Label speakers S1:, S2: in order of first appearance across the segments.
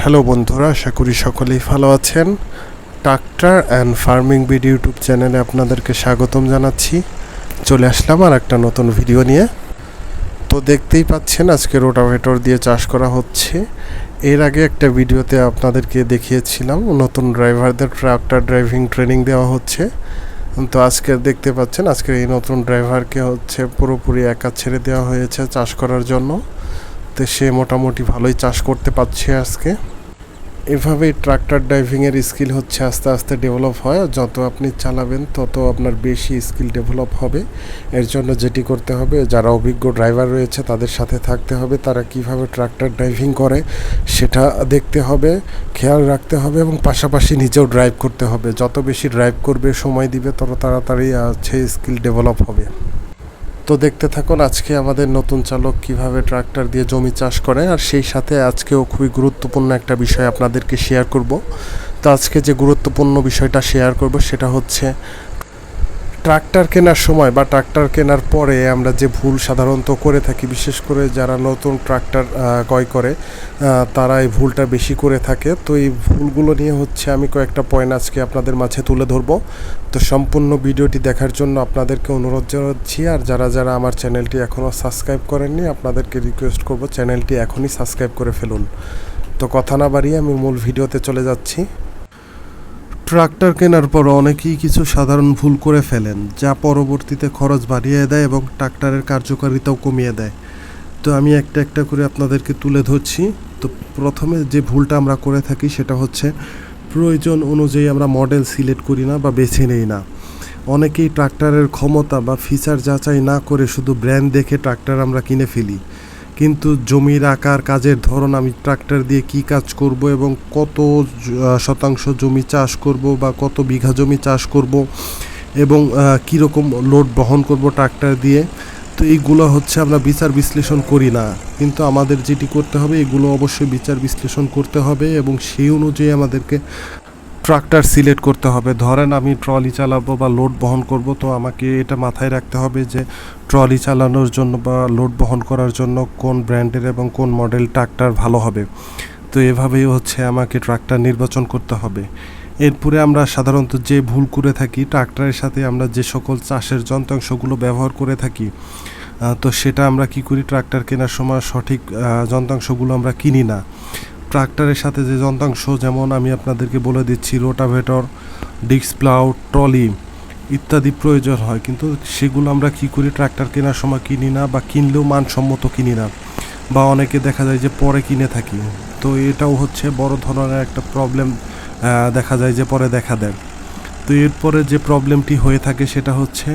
S1: Hello বন্ধুরা, আশা করি সকলেই ভালো আছেন। Tractor and farming bid YouTube চ্যানেলে আপনাদেরকে স্বাগতম জানাচ্ছি। চলে আসলাম আর একটা নতুন ভিডিও নিয়ে। তো দেখতেই পাচ্ছেন, আজকে রোটাভেটর দিয়ে চাষ করা হচ্ছে। এর আগে একটা ভিডিওতে আপনাদেরকে দেখিয়েছিলাম, নতুন ড্রাইভারদের ট্রাক্টর ড্রাইভিং ট্রেনিং দেওয়া হচ্ছে। তো আজকে দেখতে পাচ্ছেন আজকের এই নতুন ড্রাইভারকে হচ্ছে পুরোপুরি একা ছেড়ে দেওয়া হয়েছে চাষ করার জন্য। সে মোটামুটি ভালোই চাষ করতে পারছে আজকে। এভাবেই ট্রাক্টর ড্রাইভিংয়ের স্কিল হচ্ছে আস্তে আস্তে ডেভেলপ হয়। যত আপনি চালাবেন, তত আপনার বেশি স্কিল ডেভেলপ হবে। এর জন্য যেটি করতে হবে, যারা অভিজ্ঞ ড্রাইভার রয়েছে, তাদের সাথে থাকতে হবে। তারা কীভাবে ট্রাক্টর ড্রাইভিং করে, সেটা দেখতে হবে, খেয়াল রাখতে হবে এবং পাশাপাশি নিজেও ড্রাইভ করতে হবে। যত বেশি ড্রাইভ করবে, সময় দিবে, তত তাড়াতাড়ি আছে স্কিল ডেভেলপ হবে। তো দেখতে থাকুন আজকে আমাদের নতুন চালক কীভাবে ট্রাক্টর দিয়ে জমি চাষ করে, আর সেই সাথে আজকেও খুবই গুরুত্বপূর্ণ একটা বিষয় আপনাদেরকে শেয়ার করব। তো আজকে যে গুরুত্বপূর্ণ বিষয়টা শেয়ার করব সেটা হচ্ছে ট্রাক্টর কেনার সময় বা ট্রাক্টর কেনার পরে আমরা যে ভুল সাধারণত করে থাকি, বিশেষ করে যারা নতুন ট্রাক্টর ক্রয় করে তারা এই ভুলটা বেশি করে থাকে। তো এই ভুলগুলো নিয়ে হচ্ছে আমি কয়েকটা পয়েন্ট আজকে আপনাদের মাঝে তুলে ধরবো। তো সম্পূর্ণ ভিডিওটি দেখার জন্য আপনাদেরকে অনুরোধ জানাচ্ছি, আর যারা যারা আমার চ্যানেলটি এখনও সাবস্ক্রাইব করেননি, আপনাদেরকে রিকোয়েস্ট করব চ্যানেলটি এখনই সাবস্ক্রাইব করে ফেলুন। তো কথা না বাড়িয়ে আমি মূল ভিডিওতে চলে যাচ্ছি। ট্রাক্টর কেনার পর অনেকেই কিছু সাধারণ ভুল করে ফেলেন, যা পরবর্তীতে খরচ বাড়িয়ে দেয় এবং ট্রাক্টরের কার্যকারিতাও কমিয়ে দেয়। তো আমি একটা একটা করে আপনাদেরকে তুলে ধরছি। তো প্রথমে যে ভুলটা আমরা করে থাকি সেটা হচ্ছে, প্রয়োজন অনুযায়ী আমরা মডেল সিলেক্ট করি না বা বেছে নেই না। অনেকেই ট্রাক্টরের ক্ষমতা বা ফিচার যাচাই না করে শুধু ব্র্যান্ড দেখে ট্রাক্টর আমরা কিনে ফেলি। কিন্তু জমির আকার, কাজের ধরন, আমি ট্রাক্টর দিয়ে কি কাজ করব এবং কত শতাংশ জমি চাষ করব বা কত বিঘা জমি চাষ করব এবং কীরকম লোড বহন করব ট্রাক্টর দিয়ে, তো এইগুলো হচ্ছে আমরা বিচার বিশ্লেষণ করি না। কিন্তু আমাদের যেটি করতে হবে, এগুলো অবশ্যই বিচার বিশ্লেষণ করতে হবে এবং সেই অনুযায়ী আমাদেরকে ট্রাক্টর সিলেক্ট করতে হবে। ধরেন আমি ট্রলি চালাবো বা লোড বহন করব, তো আমাকে এটা মাথায় রাখতে হবে যে ট্রলি চালানোর জন্য বা লোড বহন করার জন্য কোন ব্র্যান্ডের এবং কোন মডেল ট্রাক্টর ভালো হবে। তো এভাবেই হচ্ছে আমাকে ট্রাক্টর নির্বাচন করতে হবে। এরপরে আমরা সাধারণত যে ভুল করে থাকি, ট্রাক্টরের সাথে আমরা যে সকল চাষের যন্ত্রাংশগুলো ব্যবহার করে থাকি তো সেটা আমরা কি করি? ট্রাক্টর কেনার সময় সঠিক যন্ত্রাংশগুলো আমরা কিনি না। ট্রাক্টরের সাথে যে যন্ত্রাংশ, যেমন আমি আপনাদেরকে বলে দিচ্ছি, রোটাভেটর, ডিস্ক প্লাউ, ট্রলি ইত্যাদি প্রয়োজন হয়। কিন্তু সেগুলো আমরা কি করি? ট্রাক্টর কেনার সময় কিনি না বা কিনলেও মানসম্মত কিনি না। বা অনেকে দেখা যায় যে পরে কিনে থাকি। তো এটাও হচ্ছে বড় ধরনের একটা প্রবলেম দেখা যায় যে পরে দেখা দেয়। তো এরপরে যে প্রবলেমটি হয়ে থাকে সেটা হচ্ছে,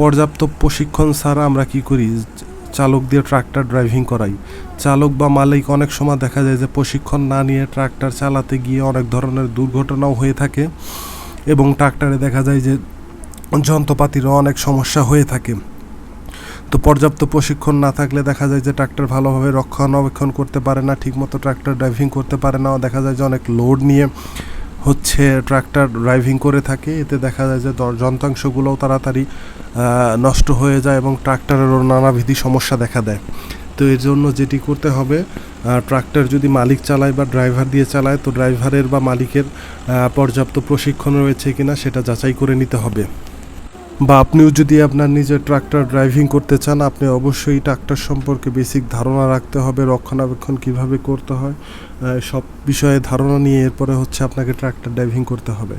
S1: পর্যাপ্ত প্রশিক্ষণ ছাড়া আমরা কি করি? চালক দিয়ে ট্রাক্টর ড্রাইভিং করাই। চালক বা মালিক অনেক সময় দেখা যায় যে প্রশিক্ষণ না নিয়ে ট্রাক্টর চালাতে গিয়ে অনেক ধরনের দুর্ঘটনাও হয়ে থাকে এবং ট্রাক্টরে দেখা যায় যে যন্ত্রপাতিরও অনেক সমস্যা হয়ে থাকে। তো পর্যাপ্ত প্রশিক্ষণ না থাকলে দেখা যায় যে ট্রাক্টর ভালোভাবে রক্ষণাবেক্ষণ করতে পারে না, ঠিকমতো ট্রাক্টর ড্রাইভিং করতে পারে না। দেখা যায় যে অনেক লোড নিয়ে হচ্ছে ট্রাক্টর ড্রাইভিং করে থাকে। এতে দেখা যায় যে যন্ত্রাংশগুলোও তাড়াতাড়ি নষ্ট হয়ে যায় এবং ট্রাক্টরেরও নানাবিধি সমস্যা দেখা দেয়। তো এর জন্য যেটি করতে হবে ট্রাক্টর যদি মালিক চালায় বা ড্রাইভার দিয়ে চালায়, তো ড্রাইভারের বা মালিকের পর্যাপ্ত প্রশিক্ষণ রয়েছে কিনা সেটা যাচাই করে নিতে হবে। বা আপনিও যদি আপনার নিজের ট্রাক্টর ড্রাইভিং করতে চান, আপনি অবশ্যই ট্রাক্টর সম্পর্কে বেসিক ধারণা রাখতে হবে, রক্ষণাবেক্ষণ কীভাবে করতে হয় সব বিষয়ে ধারণা নিয়ে এরপরে হচ্ছে আপনাকে ট্রাক্টর ড্রাইভিং করতে হবে।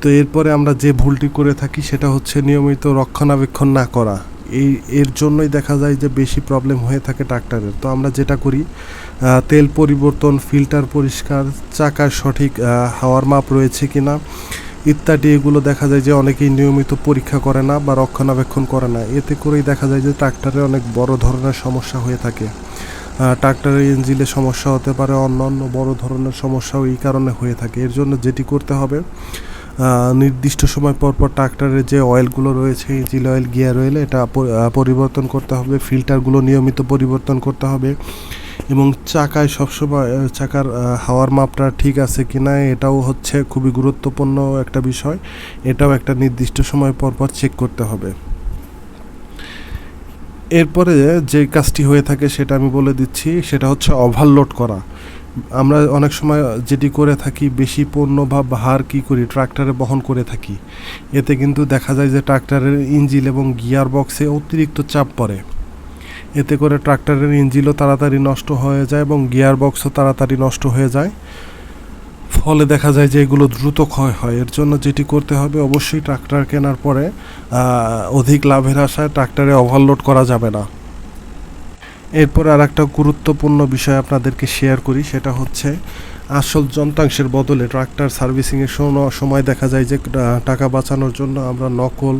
S1: তো এরপরে আমরা যে ভুলটি করে থাকি সেটা হচ্ছে নিয়মিত রক্ষণাবেক্ষণ না করা। এই, এর জন্যই দেখা যায় যে বেশি প্রবলেম হয়ে থাকে ট্রাক্টরের। তো আমরা যেটা করি তেল পরিবর্তন, ফিল্টার পরিষ্কার, চাকার সঠিক হাওয়ার মাপ রয়েছে কিনা ইত্যাদি, এগুলো দেখা যায় যে অনেকেই নিয়মিত পরীক্ষা করে না বা রক্ষণাবেক্ষণ করে না। এতে করেই দেখা যায় যে ট্রাক্টরে অনেক বড় ধরনের সমস্যা হয়ে থাকে। ট্রাক্টরের ইঞ্জিনে সমস্যা হতে পারে অন্য অন্য বড় ধরনের সমস্যাও এই কারণে হয়ে থাকে। এর জন্য যেটি করতে হবে নির্দিষ্ট সময় পর পর ট্রাক্টরের যে অয়েলগুলো রয়েছে ইঞ্জিন অয়েল গিয়ার অয়েল এটা পরিবর্তন করতে হবে, ফিল্টারগুলো নিয়মিত পরিবর্তন করতে হবে। এবং চাকায় সবসময় চাকার হাওয়ার মাপটা ঠিক আছে কিনা এটাও হচ্ছে খুবই গুরুত্বপূর্ণ একটা বিষয়। এটাও একটা নির্দিষ্ট সময় পর পর চেক করতে হবে। এরপরে যে কাজটি হয়ে থাকে সেটা আমি বলে দিচ্ছি, সেটা হচ্ছে ওভারলোড করা। আমরা অনেক সময় যেটি করে থাকি, বেশি পণ্য বা ভার কী করি, ট্রাক্টরে বহন করে থাকি। এতে কিন্তু দেখা যায় যে ট্রাক্টরের ইঞ্জিল এবং গিয়ার বক্সে অতিরিক্ত চাপ পড়ে। এতে করে ট্রাক্টরের ইঞ্জিলও তাড়াতাড়ি নষ্ট হয়ে যায় এবং গিয়ার বক্সও তাড়াতাড়ি নষ্ট হয়ে যায়। ফলে দেখা যায় যে এগুলো দ্রুত ক্ষয় হয়। এর জন্য যেটি করতে হবে অবশ্যই ট্রাক্টর কেনার পরে অধিক লাভের আশায় ট্রাক্টরে ওভারলোড করা যাবে না। এরপর আর একটা গুরুত্বপূর্ণ বিষয় আপনাদেরকে শেয়ার করি, সেটা হচ্ছে আসল যন্ত্রাংশের বদলে ট্রাক্টর সার্ভিসিংয়ের সময় দেখা যায় যে টাকা বাঁচানোর জন্য আমরা নকল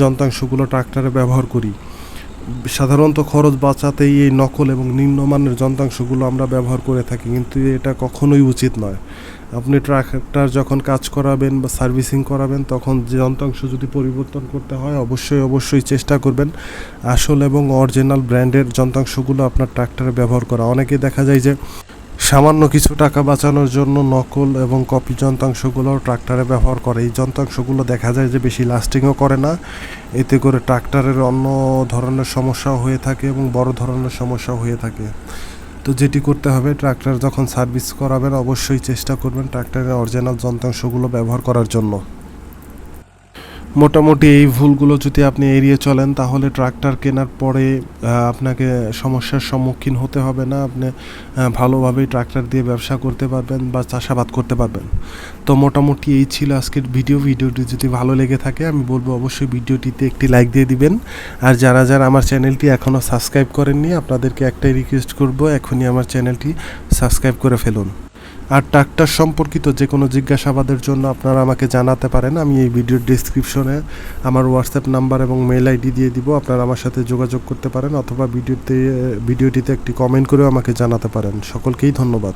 S1: যন্ত্রাংশগুলো ট্রাক্টরে ব্যবহার করি। সাধারণত খরচ বাঁচাতেই এই নকল এবং নিম্নমানের যন্ত্রাংশগুলো আমরা ব্যবহার করে থাকি, কিন্তু এটা কখনোই উচিত নয়। আপনি ট্রাক্টর যখন কাজ করাবেন বা সার্ভিসিং করাবেন, তখন যে যন্ত্রাংশ যদি পরিবর্তন করতে হয়, অবশ্যই অবশ্যই চেষ্টা করবেন আসল এবং অরিজিনাল ব্র্যান্ডের যন্ত্রাংশগুলো আপনার ট্রাক্টরে ব্যবহার করা। অনেকে দেখা যায় যে সামান্য কিছু টাকা বাঁচানোর জন্য নকল এবং কপি যন্ত্রাংশগুলো ট্রাক্টরে ব্যবহার করে। এই যন্ত্রাংশগুলো দেখা যায় যে বেশি লাস্টিংও করে না। এতে করে ট্রাক্টরের অন্য ধরনের সমস্যাও হয়ে থাকে এবং বড় ধরনের সমস্যা হয়ে থাকে। তো যেটি করতে হবে, ট্রাক্টর যখন সার্ভিস করাবেন, অবশ্যই চেষ্টা করবেন ট্রাক্টরের অরিজিনাল যন্ত্রাংশগুলো ব্যবহার করার জন্য। মোটামুটি এই ভুলগুলো যদি আপনি এড়িয়ে চলেন, তাহলে ট্রাক্টর কেনার পরে আপনাকে সমস্যার সম্মুখীন হতে হবে না। আপনি ভালোভাবেই ট্রাক্টর দিয়ে ব্যবসা করতে পারবেন বা চাষাবাদ করতে পারবেন। তো মোটামুটি এই ছিল আজকের ভিডিও। ভিডিওটি যদি ভালো লেগে থাকে, আমি বলব অবশ্যই ভিডিওটিতে একটি লাইক দিয়ে দিবেন। আর যারা যারা আমার চ্যানেলটি এখনও সাবস্ক্রাইব করেননি, আপনাদেরকে একটাই রিকোয়েস্ট করব, এখনই আমার চ্যানেলটি সাবস্ক্রাইব করে ফেলুন। আর ট্রাক্টর সম্পর্কিত যে কোনো জিজ্ঞাসাবাদের জন্য আপনারা আমাকে জানাতে পারেন। আমি এই ভিডিওর ডিসক্রিপশনে আমার হোয়াটসঅ্যাপ নাম্বার এবং মেল আইডি দিয়ে দিব। আপনারা আমার সাথে যোগাযোগ করতে পারেন অথবা ভিডিওতে, ভিডিওটিতে একটি কমেন্ট করেও আমাকে জানাতে পারেন। সকলকেই ধন্যবাদ।